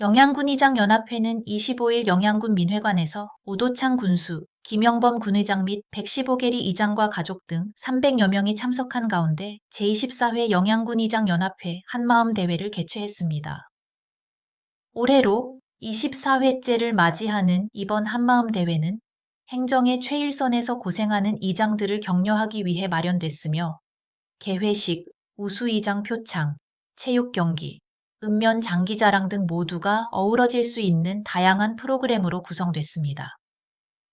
영양군의장 연합회는 25일 영양군 민회관에서 오도창 군수, 김영범 군의장 및 115계리 이장과 가족 등 300여 명이 참석한 가운데 제24회 영양군의장 연합회 한마음 대회를 개최했습니다. 올해로 24회째를 맞이하는 이번 한마음 대회는 행정의 최일선에서 고생하는 이장들을 격려하기 위해 마련됐으며 개회식, 우수이장 표창, 체육 경기, 읍면 장기자랑 등 모두가 어우러질 수 있는 다양한 프로그램으로 구성됐습니다.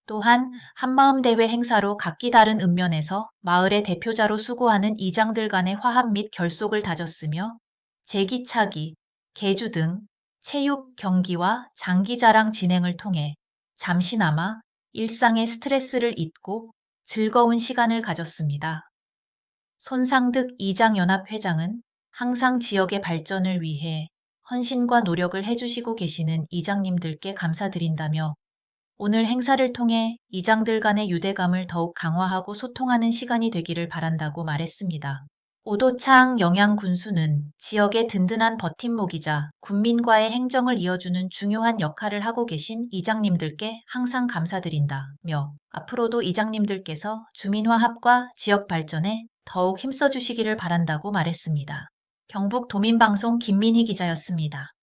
또한 한마음 대회 행사로 각기 다른 읍면에서 마을의 대표자로 수고하는 이장들 간의 화합 및 결속을 다졌으며 제기차기, 개주 등 체육 경기와 장기자랑 진행을 통해 잠시나마 일상의 스트레스를 잊고 즐거운 시간을 가졌습니다. 손상득 이장연합회장은 항상 지역의 발전을 위해 헌신과 노력을 해주시고 계시는 이장님들께 감사드린다며 오늘 행사를 통해 이장들 간의 유대감을 더욱 강화하고 소통하는 시간이 되기를 바란다고 말했습니다. 오도창 영양군수는 지역의 든든한 버팀목이자 군민과의 행정을 이어주는 중요한 역할을 하고 계신 이장님들께 항상 감사드린다며 앞으로도 이장님들께서 주민화합과 지역 발전에 더욱 힘써 주시기를 바란다고 말했습니다. 경북 도민방송 김민희 기자였습니다.